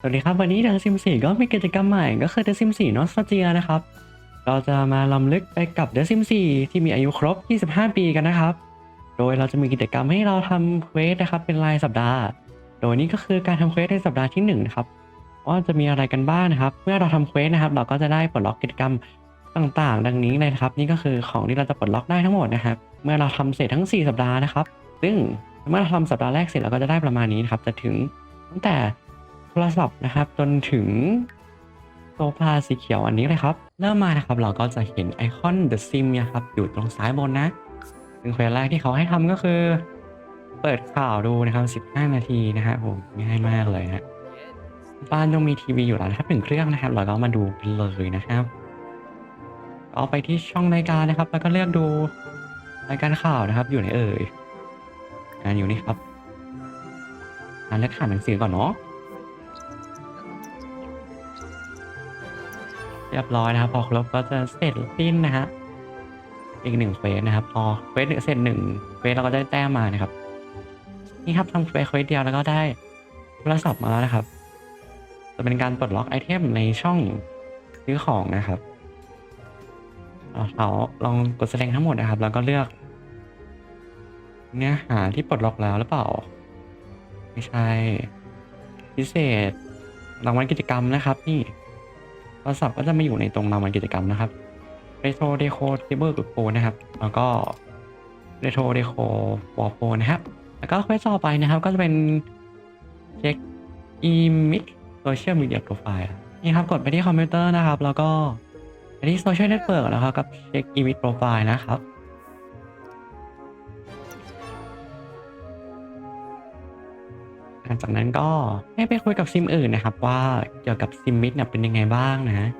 สวัสดีครับวันนี้เดอะซิม4ก็มีกิจกรรมใหม่ก็คือเดซิม4นอสเจียนะครับ เราจะมาลำลึกไปกับเดซิม4ที่มีอายุครบ 25 ปีกันนะครับ โดยเราจะมีกิจกรรมให้เราทำเควสนะครับเป็นรายสัปดาห์ โดยนี้ก็คือการทำเควสในสัปดาห์ที่1นะครับว่าจะมีอะไรกันบ้างนะครับ เมื่อเราทำเควสนะครับ เราก็จะได้ปลดล็อกกิจกรรมต่างๆ ดังนี้เลยนะครับ นี่ก็คือของที่เราจะปลดล็อกได้ทั้งหมดนะครับ เมื่อเราทำเสร็จทั้ง 4 สัปดาห์นะครับ ซึ่งเมื่อเราทำสัปดาห์แรกเสร็จเราก็จะได้ประมาณนี้นะครับจะถึงตั้งแต่ รศัพท์นะครับ จนถึงโซฟาสีเขียวอันนี้เลยครับ เริ่มมานะครับเราก็จะเห็นไอคอน The Sim นะครับอยู่ตรงซ้ายบนนะซึ่งเควสแรกที่เขาให้ทำก็คือ เปิดข่าวดูนะครับ 15 นาทีนะฮะโหง่ายมากเลยนะบ้านต้องมีทีวีอยู่แล้วนะครับหนึ่งเครื่องนะครับ เราก็มาดูกันเลยนะครับเอาไปที่ช่องรายการนะครับ แล้วก็เลือกดูรายการข่าวนะครับ อยู่ไหนเอ่ยอ่าอยู่นี่ครับอ่านเลือกอ่านหนังสือก่อนเนาะ เรียบร้อยนะครับพอครบก็จะเสร็จสิ้นนะฮะอีกหนึ่งเฟสนะครับ พอเฟสหนึ่งเสร็จหนึ่งเฟสเราก็ได้แต้มมานะครับ นี่ครับทำเฟสเควสเดียวแล้วก็ได้โทรศัพท์มาแล้วนะครับ จะเป็นการปลดล็อกไอเทมในช่องซื้อของนะครับเอาเราลองกดแสดงทั้งหมดนะครับ แล้วก็เลือก เนื้อหาที่ปลดล็อกแล้วหรือเปล่า ไม่ใช่ พิเศษรางวัลกิจกรรมนะครับ นี่ รศัพท์ก็จะมาอยู่ในตรงรางวัลกิจกรรมนะครับ Retro Deco Table กับโฟนะครับ แล้วก็ Retro Deco Wall p o นะครับ แล้วก็เควสต่อไปนะครับก็จะเป็นเช็ค Image Social Media Profile นี่ครับ กดไปที่คอมพิวเตอร์นะครับ แล้วก็ไปที่ Social Network แล้วครับกับเช็ค Image Profile นะครับ ลังจากนั้นก็ให้ไปคุยกับซิมอื่นนะครับ ว่าเกี่ยวกับซิมมิดเนี่ยเป็นยังไงบ้างนะ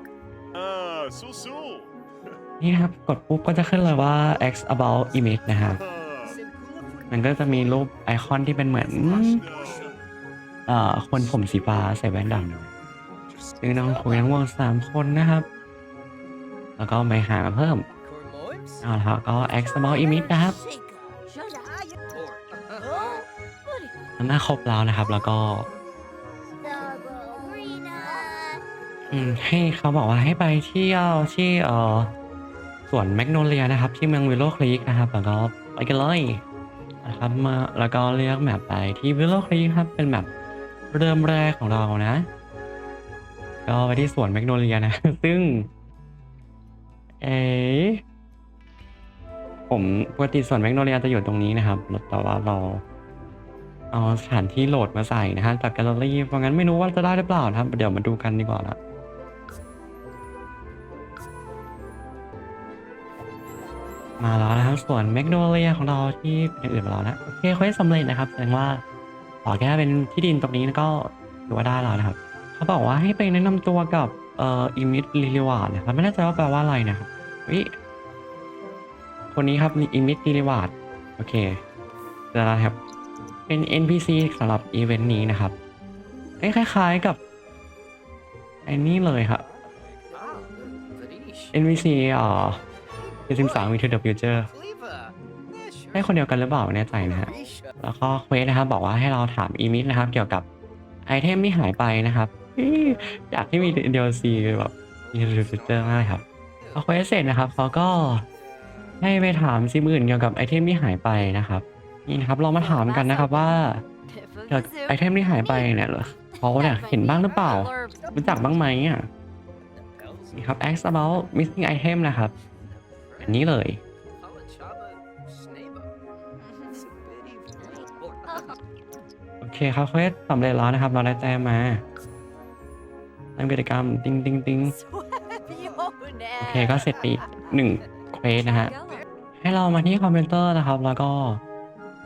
Ah, su su. นี่นะครับกดปุ๊บก็จะขึ้นเลยว่า X about image นะครับมันก็จะมีรูปไอคอนที่เป็นเหมือนเอ่อคนผมสีฟ้าใส่แว่นดำซึ่งน้องคุยทั้งหมดสามคนนะครับ แล้วก็ไปหาเพิ่มเอาละครับก็ X about image นะครับทำ หน้าครบแล้วนะครับ แล้วก็ อืมให้เขาบอกว่าให้ไปเที่ยวที่เออสวนแมกโนเลียนะครับ ที่เมืองวิลโลคลีกนะครับ แล้วก็ไปกันเลยนะครับมาแล้วก็เลือกแมปไปที่วิลโลคลีกครับ เป็นแมปเริ่มแรกของเรานะ ก็ไปที่สวนแมกโนเลียนะ ซึ่ง เอ๋ ผมปกติสวนแมกโนเลียจะอยู่ตรงนี้นะครับแต่ว่าเราเอาสถานที่โหลดมาใส่นะฮะจากแกลเลอรี่เพราะงั้นไม่รู้ว่าจะได้หรือเปล่านะครับ เดี๋ยวมาดูกันดีกว่าละมาแล้วนะครับส่วนแมกโนเลียของเราที่เป็นอื่นมาแล้วนะโอเคเควสสำเร็จนะครับแสดงว่าต่อแค่เป็นที่ดินตรงนี้ก็ถือว่าได้แล้วนะครับ เขาบอกว่าให้ไปแนะนำตัวกับเอ่ออิมิดลิลิวาดนะครับไม่แน่ใจว่าแปลว่าอะไรนะครับวิ คนนี้ครับอิมิดลิลิวาดโอเคเจอแล้วครับ เป็น NPC สำหรับอีเวนต์นี้นะครับคล้ายๆกับไอ้นี่เลยครับ NPC อ่าเป็นซิมสามวิทูเดอะฟิวเจอร์ให้คนเดียวกันหรือเปล่าไม่แน่ใจนะฮะแล้วก็เควสนะครับ บอกว่าให้เราถามอีมิดนะครับ เกี่ยวกับไอเทมที่หายไปนะครับอยากให้มี DLC แบบมีฟิวเจอร์มากเลยครับพอเควสเสร็จนะครับเขาก็ ให้ไปถามซิมอื่นเกี่ยวกับไอเทมที่หายไปนะครับ นี่นะครับเรามาถามกันนะครับว่าเกี่ยวกับไอเทมที่หายไปเนี่ยเหรอเขาเนี่ยเห็นบ้างหรือเปล่า รู้จักบ้างไหมอะนี่ครับ ask about missing item นะครับอันนี้เลย โอเคครับเควสสำเร็จแล้วนะครับ เราได้แต้มมาทำกิจกรรม ติ้งติ้งติ้งโอเคก็เสร็จไปอีกหนึ่งเควสนะฮะ ให้เรามาที่คอมพิวเตอร์นะครับ แล้วก็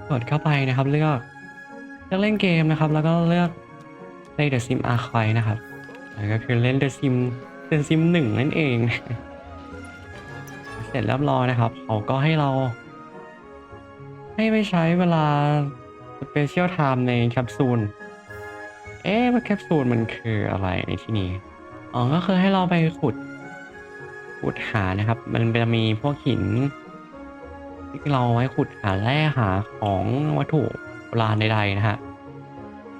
กดเข้าไปนะครับ เลือกเลือกเล่นเกมนะครับ แล้วก็เลือก Play the Sim Archive นะครับแล้วก็คือเล่น The Sim The Sim หนึ่งนั่นเอง เสร็จเรียบร้อยนะครับเขาก็ให้เรา ให้ไปใช้เวลา Special Time ในแคปซูลเอ๊ะว่าแคปซูลมันคืออะไรในที่นี้อ๋อก็คือให้เราไปขุดขุดหานะครับ มันจะมีพวกหิน ที่เราไว้ขุดหาแร่หาของวัตถุโบราณใดๆนะฮะ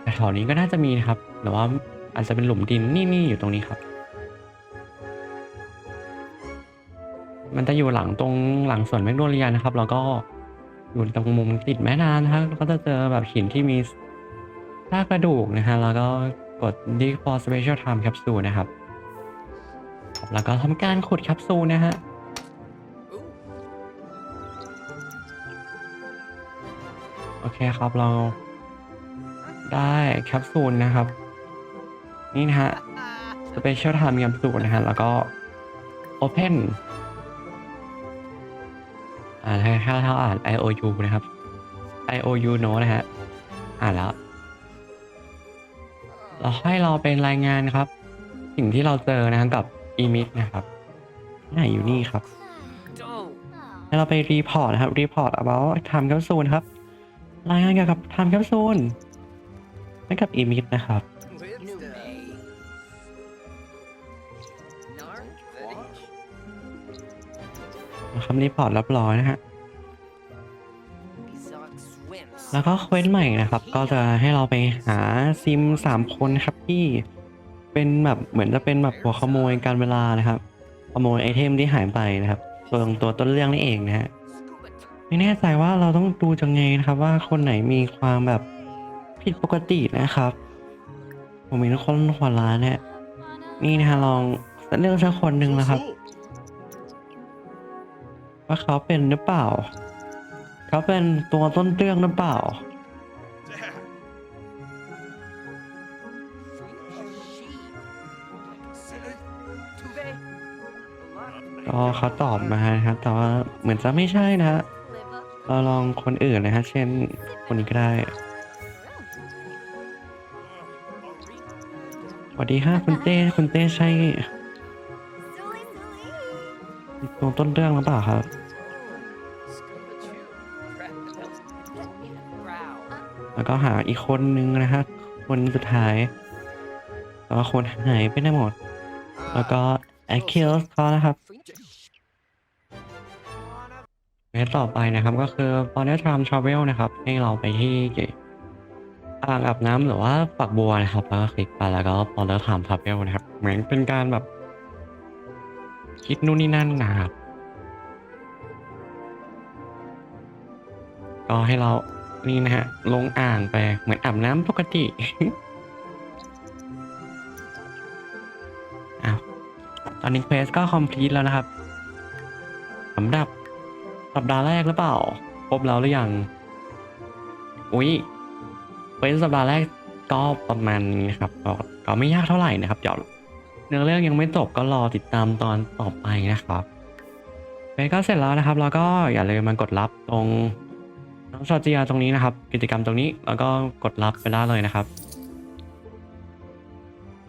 แต่แถวนี้ก็น่าจะมีนะครับ แต่ว่าอาจจะเป็นหลุมดินนี่นี่อยู่ตรงนี้ครับ มันจะอยู่หลังตรงหลังสวนแมกโนเลียนะครับ แล้วก็อยู่ตรงมุมติดแม่น้ำนะครับก็จะเจอแบบหินที่มีซากกระดูกนะฮะ แล้วก็กด dig for special time capsule นะครับ แล้วก็ทำการขุดแคปซูลนะฮะ เคครับเราได้แคปซูลนะครับ นี่นะฮะ Special Time แคปซูลนะฮะ แล้วก็ Open อ่าถ้าถ้าถ้าอ่าน IOU นะครับ IOU no นะฮะ อ่านแล้ว เราให้เราเป็นรายงานครับ สิ่งที่เราเจอนะครับกับ e m i t นะครับไหนอยู่นี่ครับให้เราไปรีพอร์ตนะครับรีพอร์ต about time capsule ครับ รายงานเกี่ยวกับ time capsule ให้กับ e m i t นะครับ คำรีพอร์ตรับร้อยนะฮะ แล้วก็เควสใหม่นะครับ ก็จะให้เราไปหาซิมสามคนครับที่เป็นแบบเหมือนจะเป็นแบบหัวขโมยการเวลานะครับ ขโมยไอเทมที่หายไปนะครับ ตัวตัวต้นเรื่องนี่เองนะฮะ ไม่แน่ใจว่าเราต้องดูจังไงนะครับ ว่าคนไหนมีความแบบผิดปกตินะครับ ผมมีทุกคนหัวร้านเนี่ยนี่นะฮะลองเลือกสักคนหนึ่งนะครับ ว่าเขาเป็นหรือเปล่า เขาเป็นตัวต้นเรื่องหรือเปล่าก็เขาตอบมานะครับแต่ว่าเหมือนจะไม่ใช่นะฮะ เราลองคนอื่นนะฮะ เช่น คนนี้ก็ได้สวัสดีค่ะคุณเต้คุณเต้ใช่ตัวต้นเรื่องหรือเปล่าครับ แล้วก็หาอีกคนนึงนะฮะคนสุดท้ายแต่ว่าคนหายไปได้หมด แล้วก็แอคคิลเขานะครับ สต่อไปนะครับก็คือ b o n n e t Time Travel นะครับ ให้เราไปที่อ่างอาบน้ำหรือว่าฝักบัวนะครับแล้วก็คลิกไปแล้วก็ b o n n e t Time Travel นะครับ เหมือนเป็นการแบบ คิดนู่นนี่นั่นนะครับก็ให้เรานี่นะฮะ ลงอ่างไปเหมือนอาบน้ำปกติอ้าวตอนนี้เควสก็คอมพลีทแล้วนะครับสำหรับ สัปดาห์แรกหรือเปล่า ครบแล้วหรือยัง อุ๊ยเป็นสัปดาห์แรกก็ประมาณนี้นะครับก็ก็ไม่ยากเท่าไหร่นะครับเดี๋ยวเนื้อเรื่องยังไม่จบก็รอติดตามตอนต่อไปนะครับเป็นก็เสร็จแล้วนะครับ แล้วก็อย่าลืมมากดรับตรงน้องจอร์เจียตรงนี้นะครับ กิจกรรมตรงนี้แล้วก็กดรับไปได้เลยนะครับ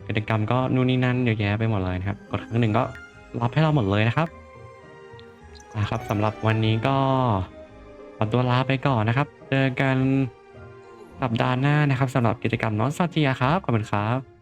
กิจกรรมก็นู่นนี่นั่นเยอะแยะไปหมดเลยนะครับ กดครั้งหนึ่งก็รับให้เราหมดเลยนะครับ นะครับสำหรับวันนี้ก็ขอตัวลาไปก่อนนะครับ เจอกันสัปดาห์หน้านะครับสำหรับกิจกรรมน้องซาเจียครับ ขอบคุณครับ